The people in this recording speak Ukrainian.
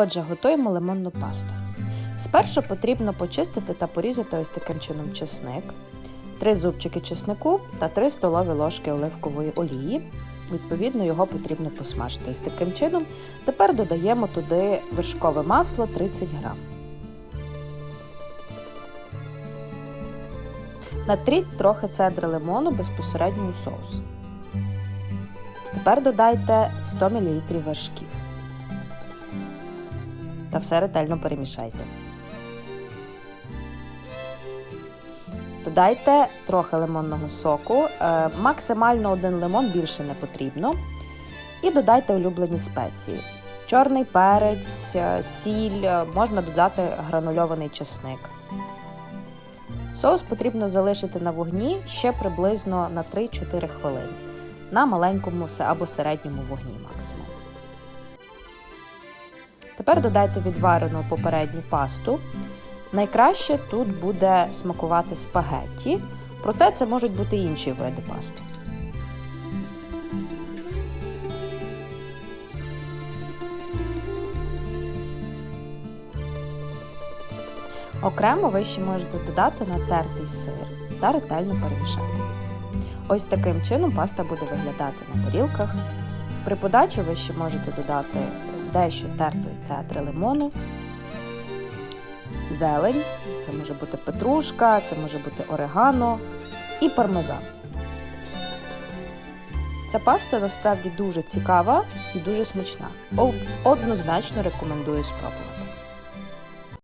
Отже, готуємо лимонну пасту. Спершу потрібно почистити та порізати ось таким чином чесник, 3 зубчики чеснику та 3 столові ложки оливкової олії. Відповідно, його потрібно посмажити ось таким чином. Тепер додаємо туди вершкове масло 30 грам. Натріть трохи цедри лимону безпосередньо у соус. Тепер додайте 100 мл вершків та все ретельно перемішайте. Додайте трохи лимонного соку, е, максимально один лимон більше не потрібно. І додайте улюблені спеції. Чорний перець, е, сіль, е, можна додати гранульований чесник. Соус потрібно залишити на вогні ще приблизно на 3-4 хвилини на маленькому або середньому вогні максимум. Тепер додайте відварену попередню пасту. Найкраще тут буде смакувати спагетті, проте це можуть бути інші види пасти. Окремо ви ще можете додати натертий сир та ретельно перемішати. Ось таким чином паста буде виглядати на тарілках. При подачі ви ще можете додати дещо тертої цедри лимону, зелень, це може бути петрушка, це може бути орегано і пармезан. Ця паста насправді дуже цікава і дуже смачна. Однозначно рекомендую спробувати.